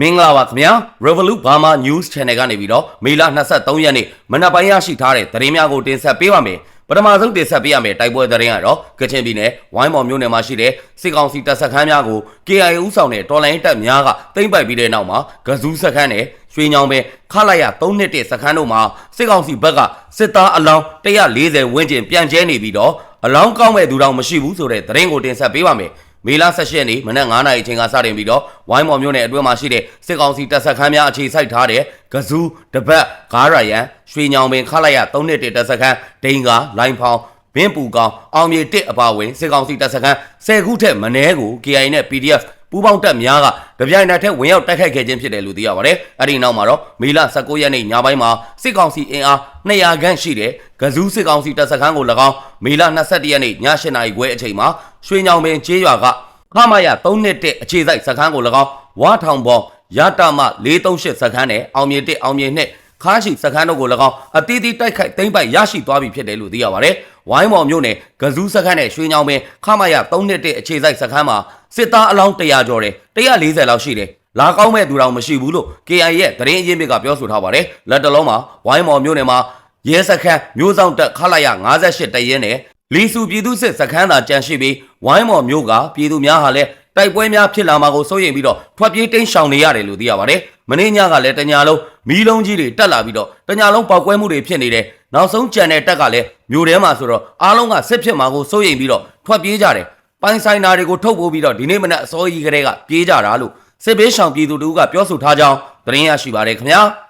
မင်္ဂလာပါခင်ဗျာ Revolut Burma News Channel ကနေပြီးတော့မေလ23ရက်နေ့မနက်ပိုင်းရရှိထားတဲ့သတင်းများကိုတင်ဆက်ပေးပါမယ်ပထမဆုံးတင်ဆက်ပေးရမယ်တိုက်ပွဲသတင်းကတော့ကချင်ပြည်နယ်ဝိုင်းမော်မြို့နယ်မှာရှိတဲ့စစ်ကောင်စီတပ်စခန်းများကို KIA ဦးဆောင်တဲ့တော်လိုင်းတပ်များကသိမ်းပိုက်ပြီးတဲ့နောက်မှာဂဇူးစခန်းနဲ့ရွှေညောင်ပင်ခလာရ321စခန်းတို့မှာစစ်ကောင်စီဘက်ကစစ်သားအလောင်း140ဝန်းကျင်ပြန်ကျဲနေပြီးတော့အလောင်းကောင်းမဲ့သူတောင်မရှိဘူးဆိုတဲ့သတင်းကိုတင်ဆက်ပေးပါမယ် မေလ16ရက်နေ့မနက်9:00နာရီအချိန်ကစတင်ပြီးတော့ဝိုင်းမော်မြို့နယ်အတွင်းမှာရှိတဲ့စစ်ကောင်စီတပ်စခန်းများအခြေစိုက်ထားတဲ့ကဇူးတပတ်ဂါရယန်ရွှေညောင်ပင်ခလိုက်ရ3နှစ်တပ်စခန်းဒိန်ကာလိုင်ဖောင်ဘင်းပူကောင်အောင်မြေတစ်အပါဝင်စစ်ကောင်စီတပ်စခန်း10ခုထက်မနည်းကို KI နဲ့ PDF ပူးပေါင်းတပ်များကတပြိုင်နက်တည်းဝင်ရောက်တိုက်ခိုက်ခဲ့ခြင်းဖြစ်တယ်လို့သိရပါတယ်။အဲ့ဒီနောက်မှာတော့မေလ19ရက်နေ့ညပိုင်းမှာစစ်ကောင်စီအင်အား200ခန့်ရှိတဲ့ဂဇူးစစ်ကောင်စီတပ်စခန်းကို၎င်းမေလ21ရက်နေ့ည8နာရီခွဲအချိန်မှာ ရွှေညောင်ပင်ကျေးရွာကခမရ321အခြေစိုက်စခန်းကို၎င်းဝါထောင်ပေါ်ရတမ438စခန်းနဲ့အောင်မြေ1အောင်မြေ2ခါရှိစခန်းတို့ကို၎င်းအတီးတီးတိုက်ခိုက်သိမ်းပိုက်ရရှိသွားပြီဖြစ်တယ်လို့သိရပါတယ်။ဝိုင်းမော်မြို့နယ်ဂဇူးစခန်းနဲ့ရွှေညောင်ပင်ခမရ321အခြေစိုက်စခန်းမှာစစ်သားအလောင်း100ကျော်တယ်140လောက်ရှိတယ်။လာကောင်းမဲ့သူတော်မရှိဘူးလို့ KI ရဲ့သတင်းအရင်းမြစ်ကပြောဆိုထားပါတယ်။လက်တလုံးမှာဝိုင်းမော်မြို့နယ်မှာရဲစခန်းမျိုးဆောင်တက်ခလာရ58တရဲနဲ့လီစုပြည်သူစစ်စခန်းသာကြန့်ရှိပြီး ဝိုင်းမော်မြို့ကပြည်သူများဟာလည်းတိုက်ပွဲများဖြစ်လာမှာကိုစိုးရိမ်ပြီးတော့ထွက်ပြေးတိမ်းရှောင်နေရတယ်လို့သိရပါတယ်။မင်းညကလည်းတညာလုံးမီးလုံးကြီးတွေတက်လာပြီးတော့တညာလုံးပေါက်ကွဲမှုတွေဖြစ်နေတယ်။နောက်ဆုံးကြံတဲ့တက်ကလည်းမြို့ထဲမှာဆိုတော့အားလုံးကစစ်ဖြစ်မှာကိုစိုးရိမ်ပြီးတော့ထွက်ပြေးကြတယ်။ပိုင်းဆိုင်နာတွေကိုထုတ်ပိုးပြီးတော့ဒီနေ့မနက်အစောကြီးကလေးကပြေးကြတာလို့စစ်ဘေးရှောင်ပြည်သူတို့ကပြောဆိုထားကြောင်းသတင်းရရှိပါတယ်ခင်ဗျာ။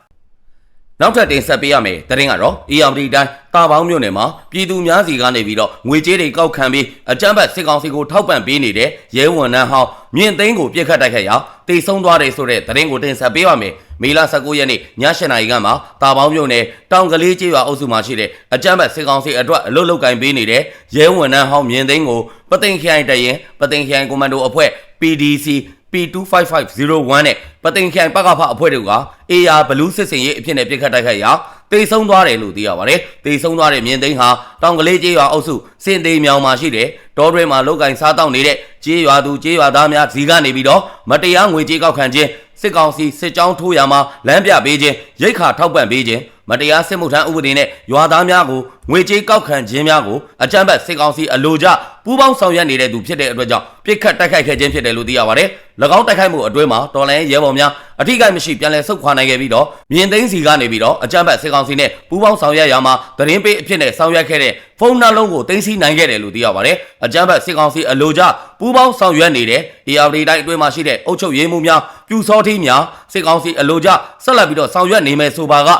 နောက်ထပ်တင်ဆက်ပေးရမယ်တရင်ကတော့ EMD တိုင်းတာပေါင်းမြို့နယ်မှာပြည်သူများစီကနေပြီးတော့ငွေကြေးတွေကောက်ခံပြီးအကြမ်းဖက်စစ်ကောင်စီကိုထောက်ပံ့ပေးနေတဲ့ရဲဝန်ထမ်းဟောင်းမြင့်သိန်းကိုပြစ်ခတ်တိုက်ခတ်ရာတိတ်ဆုံးသွားတယ်ဆိုတဲ့တရင်ကိုတင်ဆက်ပေးပါမယ်မေလ19ရက်နေ့ည7:00နာရီခန့်မှာတာပေါင်းမြို့နယ်တောင်ကလေးကျေးရွာအုပ်စုမှာရှိတဲ့အကြမ်းဖက်စစ်ကောင်စီအတွက်အလုတ်လုတ်ကင်ပေးနေတဲ့ရဲဝန်ထမ်းဟောင်းမြင့်သိန်းကိုပသိမ်ခရိုင်တရင်ပသိမ်ခရိုင်ကွန်မန်ဒိုအဖွဲ့ PDC P25501 နဲ့ပသိမ်ခိုင်ပကဖအဖွဲ့တို့က AR ဘလူးစစ်စင်ရေးအဖြစ်နဲ့ပြစ်ခတ်တိုက်ခိုက်ရာတေဆုံးသွားတယ်လို့သိရပါတယ်။တေဆုံးသွားတဲ့မြင်းသိန်းဟာတောင်ကလေးကျေးရွာအုပ်စုစင်သေးမြောင်မှာရှိတဲ့ဒေါ်တွေမှာလောက်ကင်စားတောက်နေတဲ့ကျေးရွာသူကျေးရွာသားများဇီကနေပြီးတော့မတရားငွေကြေးကောက်ခံခြင်း စစ်ကောင်စီစစ်ကြောင်းထိုးရမှာလမ်းပြပေးခြင်းရိတ်ခါထောက်ပံ့ပေးခြင်းမတရားစစ်မှုထမ်းဥပဒေနဲ့ရွာသားများကိုငွေကြေးကောက်ခံခြင်းများကိုအကြမ်းဖက်စစ်ကောင်စီအလိုကျပူးပေါင်းဆောင်ရွက်နေတဲ့သူဖြစ်တဲ့အတွက်ကြောင့်ပြစ်ခတ်တိုက်ခိုက်ခဲ့ခြင်းဖြစ်တယ်လို့သိရပါတယ်။၎င်းတိုက်ခိုက်မှုအတွင်းမှာတော်လိုင်းရဲဘော်များအထိကိမရှိပြန်လည်ဆုတ်ခွာနိုင်ခဲ့ပြီးတော့မြင်းသိန်းစီကနေပြီးတော့အကြမ်းဖက်စစ်ကောင်စီနဲ့ပူးပေါင်းဆောင်ရွက်ရမှာသတင်းပေးအဖြစ်နဲ့ဆောင်ရွက်ခဲ့တဲ့ ဖုန်းနှလုံးကိုတင်စီနိုင်ခဲ့တယ်လို့သိရပါတယ်။အကြမ်းဖက်စစ်ကောင်စီအလိုကျပူးပေါင်းဆောင်ရွက်နေတဲ့ ARD တိုင်းအတွင်းမှာရှိတဲ့အုပ်ချုပ်ရေးမှုများပြူစောထီးများစစ်ကောင်စီအလိုကျဆက်လက်ပြီးတော့ဆောင်ရွက်နေမယ်ဆိုပါက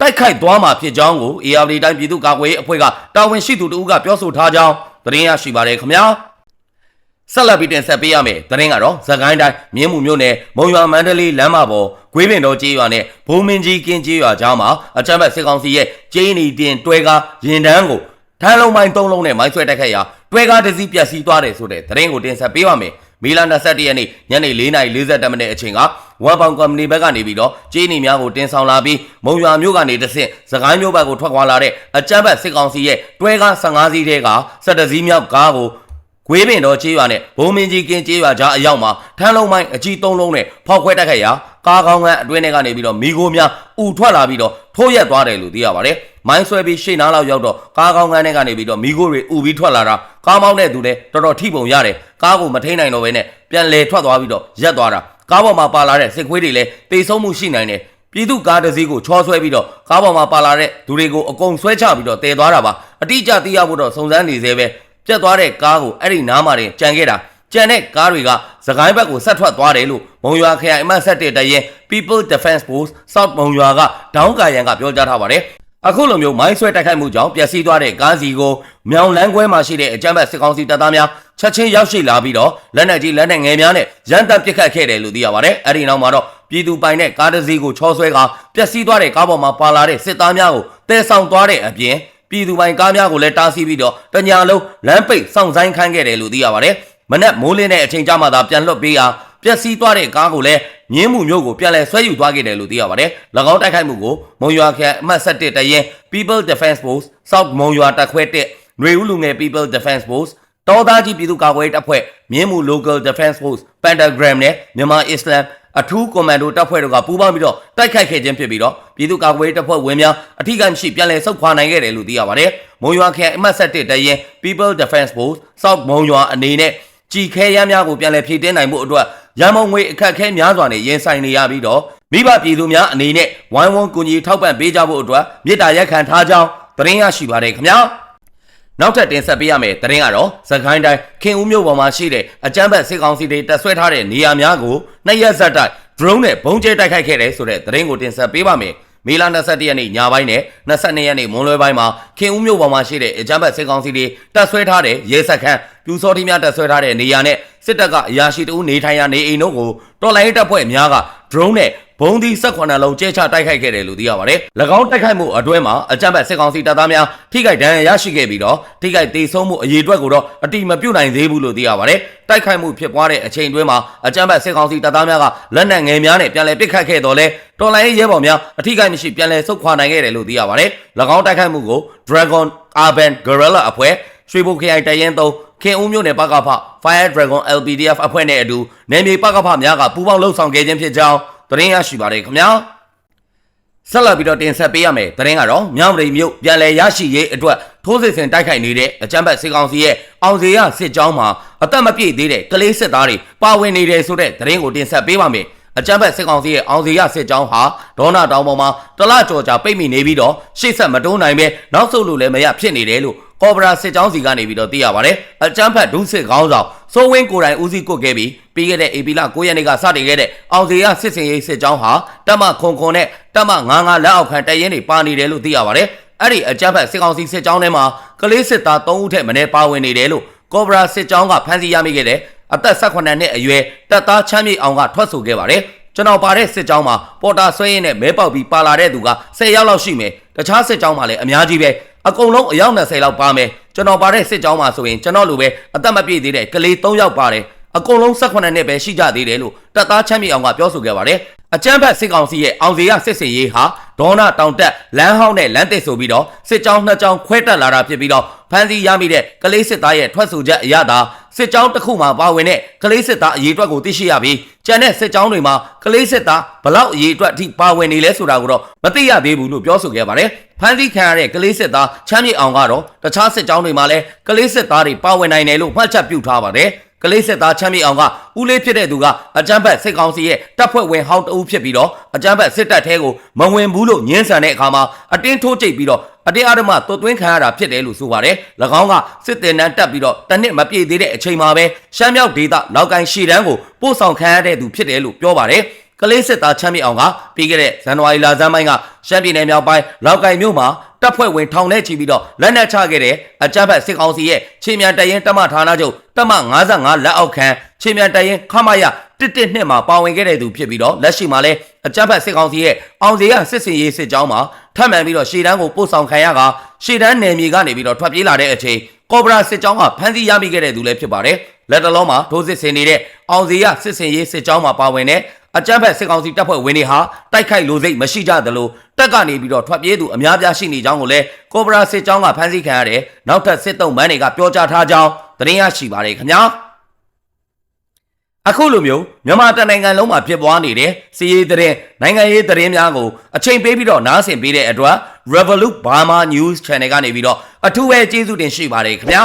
တိုက်ခိုက်သွားမှာဖြစ်ကြောင်းကို ARD တိုင်းပြည်သူ့ကာကွယ်ရေးအဖွဲ့ကတာဝန်ရှိသူတို့ကပြောဆိုထားကြောင်းသတင်းရရှိပါတယ်ခင်ဗျာဆက်လက်ပြီးတင်ဆက်ပေးရမယ်သတင်းကတော့ဇကိုင်းတိုင်းမြင်းမှုမြို့နယ်မုံရွာမန္တလေးလမ်းမပေါ်ဂွေးပင်တော်ကျေးရွာနဲ့ဘုံမင်းကြီးကင်းကျေးရွာကြားမှာအကြမ်းဖက်စစ်ကောင်စီရဲ့ကျင်းနီတင်တွဲကားရင်တန်းကို ထန်းလုံးပိုင်း၃လုံးနဲ့မိုင်းဆွဲတိုက်ခိုက်ရာတွဲကားတစ်စီးပြက်စီးသွားတယ်ဆိုတဲ့သတင်းကိုတင်ဆက်ပေးပါမယ်မီလာ21ရက်နေ့ညနေ4:40မိနစ်အချိန်ကဝမ်ပေါင်ကုမ္ပဏီဘက်ကနေပြီးတော့ကျေးနီများကိုတင်ဆောင်လာပြီးမုံရွာမြို့ကနေတဆင့်စကိုင်းမြို့ဘက်ကိုထွက်ခွာလာတဲ့အကြမ်းဖက်စစ်ကောင်စီရဲ့တွဲကား15စီးတဲက17စီးမြောက်ကားကိုဂွေးပင်တော်ကျေးရွာနဲ့ဘုံမင်းကြီးကင်းကျေးရွာကြားအရောက်မှာထန်းလုံးမိုင်းအကြီးသုံးလုံးနဲ့ဖောက်ခွဲတိုက်ခိုက်ရာ ကားကောင်းကန်းအတွင်းထဲကနေပြီးတော့မိခိုးများဥထွက်လာပြီးတော့ထိုးရက်သွားတယ်လို့သိရပါတယ်။မိုင်းဆွဲပြီးရှေ့နားလောက်ရောက်တော့ကားကောင်းကန်းထဲကနေပြီးတော့မိခိုးတွေဥပြီးထွက်လာတာကားမောင်းတဲ့သူလည်းတော်တော်ထိပုံရတယ်။ကားကိုမထိန်နိုင်တော့ဘဲနဲ့ပြန်လေထွက်သွားပြီးတော့ရက်သွားတာကားပေါ်မှာပါလာတဲ့စစ်ခွေးတွေလည်းတေဆုံးမှုရှိနိုင်တယ်။ပြည်သူကားတစ်စီးကိုချောဆွဲပြီးတော့ကားပေါ်မှာပါလာတဲ့သူတွေကိုအကုန်ဆွဲချပြီးတော့တည်သွားတာပါ။အတိအကျသိရဖို့တော့စုံစမ်းနေသေးပဲ။ပြတ်သွားတဲ့ကားကိုအဲ့ဒီနားမှာတင်ကြံခဲ့တာ ကြံတဲ့ကားတွေကသခိုင်းဘက်ကိုဆက်ထွက်သွားတယ်လို့မုံရွာခရိုင်အမှတ်7တရင် People Defense Force South မုံရွာကဒေါင်းကာယံကပြောကြားထားပါတယ်အခုလိုမျိုးမိုင်းဆွဲတိုက်ခိုက်မှုကြောင့်ပျက်စီးသွားတဲ့ကားစီကိုမြောင်လန်းခွဲမှာရှိတဲ့အကြမ်းဖက်စစ်ကောင်စီတပ်သားများချက်ချင်းရောက်ရှိလာပြီးတော့လက်နက်ကြီးလက်နက်ငယ်များနဲ့ရန်တပ်ပစ်ခတ်ခဲ့တယ်လို့သိရပါတယ်။အဲဒီနောက်မှာတော့ပြည်သူပိုင်တဲ့ကားတစ်စီးကိုချောဆွဲကပျက်စီးသွားတဲ့ကားပေါ်မှာပါလာတဲ့စစ်သားများကိုတဲဆောင်သွားတဲ့အပြင်ပြည်သူပိုင်ကားများကိုလည်းတားဆီးပြီးတော့တညာလုံးလမ်းပိတ်စောင့်ဆိုင်ခိုင်းခဲ့တယ်လို့သိရပါတယ်။ မနက်မိုးလင်းတဲ့အချိန်ကြမှာသာပြန်လွတ်ပေးအောင်ပျက်စီးသွားတဲ့ကားကိုလည်းမြင်းမှုမျိုးကိုပြန်လည်ဆွဲယူသွားခဲ့တယ်လို့သိရပါတယ်။၎င်းတိုက်ခိုက်မှုကိုမုံရွာခရိုင်အမှတ်7တရင် People Defense Force South မုံရွာတပ်ခွဲတက်ຫນွေဦးလူငယ် People Defense Force တောသားကြီးပြည်သူ့ကာကွယ်ရေးတပ်ဖွဲ့မြင်းမှု Local Defense Force Pentagram နဲ့မြန်မာ Islam အထူးကွန်မန်ဒိုတပ်ဖွဲ့တို့ကပူးပေါင်းပြီးတော့တိုက်ခိုက်ခဲ့ခြင်းဖြစ်ပြီးတော့ပြည်သူ့ကာကွယ်ရေးတပ်ဖွဲ့ဝင်များအထူးကမရှိပြန်လည်ဆုတ်ခွာနိုင်ခဲ့တယ်လို့သိရပါတယ်။မုံရွာခရိုင်အမှတ်7တရင် People Defense Force South မုံရွာအနေနဲ့ ကြည်ခဲရမ်းများကိုပြန်လည်ဖြည့်တင်းနိုင်မှုအတွက်ရန်မုံငွေအခက်အခဲများစွာနဲ့ရင်ဆိုင်နေရပြီးတော့မိဘပြည်သူများအနေနဲ့ဝိုင်းဝန်းကူညီထောက်ပံ့ပေးကြဖို့အတွက်မေတ္တာရက်ခံထားကြောင်းသတင်းရရှိပါတယ်ခင်ဗျာ။နောက်ထပ်တင်ဆက်ပေးရမယ့်သတင်းကတော့စကိုင်းတိုင်းခင်ဦးမြို့ပေါ်မှာရှိတဲ့အကြမ်းဖက်စစ်ကောင်စီတွေတပ်ဆွဲထားတဲ့နေရာများကိုနှစ်ရက်ဆက်တိုက် drone နဲ့ဘုံကျဲတိုက်ခိုက်ခဲ့တယ်ဆိုတဲ့သတင်းကိုတင်ဆက်ပေးပါမယ်။ မေလ22ရက်နေ့ညပိုင်းနဲ့22ရက်နေ့မွန်းလွဲပိုင်းမှာခင်ဦးမြို့ပေါ်မှာရှိတဲ့အကြမ်းဖက်စစ်ကောင်စီတွေတပ်ဆွဲထားတဲ့ရဲစခန်းပြူစောတိများတပ်ဆွဲထားတဲ့နေရာနဲ့စစ်တပ်ကအရာရှိတအုပ်နေထိုင်ရာနေအိမ်တို့ကိုတော်လိုင်းတပ်ဖွဲ့များက drone နဲ့ ဘုံဒီ18လုံးကျဲချတိုက်ခိုက်ခဲ့တယ်လို့သိရပါတယ်။၎င်းတိုက်ခိုက်မှုအတွင်းမှာအကြမ်းဖက်စစ်ကောင်စီတပ်သားများထိခိုက်ဒဏ်ရာရရှိခဲ့ပြီးတော့ထိခိုက်ဒေဆုံးမှုအရေးအတွက်ကိုတော့အတိမပြုတ်နိုင်သေးဘူးလို့သိရပါတယ်။တိုက်ခိုက်မှုဖြစ်ပွားတဲ့အချိန်တွင်းမှာအကြမ်းဖက်စစ်ကောင်စီတပ်သားများကလက်နက်ငယ်များနဲ့ပြန်လည်ပစ်ခတ်ခဲ့တော့လဲတော်လိုင်းရဲဘော်များအထိခိုက်မရှိပြန်လည်ဆုတ်ခွာနိုင်ခဲ့တယ်လို့သိရပါတယ်။၎င်းတိုက်ခိုက်မှုကို Dragon Urban Guerrilla အဖွဲ့ရွှေဘုတ်ခရိုင်တရင်သုံးခင်ဦးမြို့နယ်ပကဖ Fire Dragon LPDF အဖွဲ့နဲ့အတူနယ်မြေပကဖများကပူးပေါင်းလှုပ်ဆောင်ခဲ့ခြင်းဖြစ်ကြောင်း သတင်းရရှိပါတယ်ခင်ဗျာဆက်လက်ပြီးတော့တင်ဆက်ပေးရမယ်သတင်းကတော့မြောင်ပြည်မြို့ပြန်လည်ရရှိရေးအတွက်ထိုးစစ်ဆင်တိုက်ခိုက်နေတဲ့အကြမ်းဖက်စစ်ကောင်စီရဲ့အောင်စီရစစ်ကြောင်းမှာအသက်မပြည့်သေးတဲ့ကလေးစစ်သားတွေပါဝင်နေတယ်ဆိုတဲ့သတင်းကိုတင်ဆက်ပေးပါမယ် အကြမ်းဖက်စစ်ကောင်စီရဲ့အောင်စီရစစ်ကြောင်းဟာဒေါနာတောင်ပေါ်မှာတလကြော်ကြာပိတ်မိနေပြီးတော့ရှေ့ဆက်မတိုးနိုင်ပဲနောက်ဆုတ်လို့လည်းမရဖြစ်နေတယ်လို့ကော်ဘရာစစ်ကြောင်းစီကနေပြီးတော့သိရပါတယ်အကြမ်းဖက်ဒုစစ်ခေါင်းဆောင်စိုးဝင်းကိုယ်တိုင်ဦးစီးကုတ်ခဲ့ပြီးပြီးခဲ့တဲ့ AP လ9ရက်နေ့ကစတင်ခဲ့တဲ့အောင်စီရစစ်စင်ရေးစစ်ကြောင်းဟာတပ်မခွန်ခွန်နဲ့တပ်မ99လက်အောက်ခံတရင်တွေပါနေတယ်လို့သိရပါတယ်အဲ့ဒီအကြမ်းဖက်စစ်ကောင်စီစစ်ကြောင်းထဲမှာကလေးစစ်သား3ဦးထက်မနည်းပါဝင်နေတယ်လို့ကော်ဘရာစစ်ကြောင်းကဖမ်းဆီးရမိခဲ့တဲ့ အသက်18နှစ်အရွယ်တပ်သားချမ်းမြေအောင်ကထွက်ဆိုခဲ့ပါတယ်ကျွန်တော်ပါတဲ့စစ်ကြောင်းမှာပေါ်တာဆွဲရင်းနဲ့မဲပေါက်ပြီးပါလာတဲ့သူက10ယောက်လောက်ရှိမယ်တခြားစစ်ကြောင်းမှာလည်းအများကြီးပဲအကုန်လုံးအယောက်20လောက်ပါမယ်ကျွန်တော်ပါတဲ့စစ်ကြောင်းမှာဆိုရင်ကျွန်တော်လိုပဲအသက်မပြည့်သေးတဲ့ကလေး3ယောက်ပါတယ်အကုန်လုံး18နှစ်ပဲရှိကြသေးတယ်လို့တပ်သားချမ်းမြေအောင်ကပြောဆိုခဲ့ပါတယ်အကြမ်းဖက်စစ်ကောင်စီရဲ့အောင်စီရစစ်စင်ရေးဟာ ဒေါနာတောင်တက်လမ်းဟောင်းနဲ့လမ်းတစ်ဆိုပြီးတော့စစ်ကြောင်းနှစ်ကြောင်းခွဲတက်လာတာဖြစ်ပြီးတော့ဖမ်းဆီးရမိတဲ့ကလေးစစ်သားရဲ့ထွက်ဆိုချက်အရသာစစ်ကြောင်းတစ်ခုမှပါဝင်တဲ့ကလေးစစ်သားအရေးအတွက်ကိုသိရှိရပြီးကျန်တဲ့စစ်ကြောင်းတွေမှာကလေးစစ်သားဘလောက်အရေးအတွက်အထိပါဝင်နေလဲဆိုတာကိုတော့မသိရသေးဘူးလို့ပြောဆိုခဲ့ပါတယ်ဖမ်းဆီးခံရတဲ့ကလေးစစ်သားချမ်းမြေအောင်ကတော့တခြားစစ်ကြောင်းတွေမှာလည်းကလေးစစ်သားတွေပါဝင်နိုင်တယ်လို့မှတ်ချက်ပြုထားပါတယ် ကလေးစစ်သားချမ်းမြေအောင်ကဦးလေးဖြစ်တဲ့သူကအကြမ်းဖက်စစ်ကောင်စီရဲ့တပ်ဖွဲ့ဝင်ဟောင်းတအုပ်ဖြစ်ပြီးတော့အကြမ်းဖက်စစ်တပ်ထဲကိုမဝင်ဘူးလို့ညှင်းဆန်တဲ့အခါမှာအတင်းထိုးကျိတ်ပြီးတော့အတင်းအဓမ္မသွတ်သွင်းခံရတာဖြစ်တယ်လို့ဆိုပါတယ်။၎င်းကစစ်တင်နန်းတက်ပြီးတော့တနစ်မပြည့်သေးတဲ့အချိန်မှာပဲရှမ်းမြောက်ဒေသလောက်ကိုင်းရှီတန်းကိုပို့ဆောင်ခံရတဲ့သူဖြစ်တယ်လို့ပြောပါတယ်။ကလေးစစ်သားချမ်းမြေအောင်ကပြီးခဲ့တဲ့ဇန်နဝါရီလဆန်းပိုင်းကရှမ်းပြည်နယ်မြောက်ပိုင်းလောက်ကိုင်မြို့မှာ တပ်ဖွဲ့ဝင်ထောင်ထဲချီပြီးတော့လက်နက်ချခဲ့တဲ့အကြမ်းဖက်စစ်ကောင်စီရဲ့ချင်းမြန်တရင်တမဌာနချုပ်တမ55လက်အောက်ခံချင်းမြန်တရင်ခမရတစ်နှစ်မှာပါဝင်ခဲ့တဲ့သူဖြစ်ပြီးတော့လက်ရှိမှာလဲအကြမ်းဖက်စစ်ကောင်စီရဲ့အောင်စီရစစ်စင်ရေးစစ်ကြောင်းမှာထပ်မံပြီးတော့ရှေ့တန်းကိုပို့ဆောင်ခံရကရှေ့တန်းနယ်မြေကနေပြီးတော့ထွက်ပြေးလာတဲ့အချိန်ကော်ဘရာစစ်ကြောင်းကဖမ်းဆီးရမိခဲ့တဲ့သူလည်းဖြစ်ပါတယ်လက်တလုံးမှာထိုးစစ်ဆင်နေတဲ့အောင်စီရစစ်စင်ရေးစစ်ကြောင်းမှာပါဝင်တဲ့ အကြမ်းဖက်စစ်ကောင်စီတပ်ဖွဲ့ဝင်တွေဟာတိုက်ခိုက်လိုစိတ်မရှိကြသလိုတက်ကနေပြီးတော့ထွက်ပြေးသူအများပြားရှိနေကြောင်းကိုလည်းကော်ဘရာစစ်ကြောင်းကဖမ်းဆီးခံရတဲ့နောက်ထပ်စစ်တုံးမန်းတွေကပြောကြားထားကြောင်းသတင်းရရှိပါတယ်ခင်ဗျာအခုလိုမျိုးမြန်မာတနိုင်ငံလုံးမှာဖြစ်ပွားနေတဲ့စီးရေးသတင်းနိုင်ငံရေးသတင်းများကိုအချိန်ပေးပြီးတော့နားဆင်ပေးတဲ့အတွက် Revolut Burma News Channel ကနေပြီးတော့အထူးပဲကျေးဇူးတင်ရှိပါတယ်ခင်ဗျာ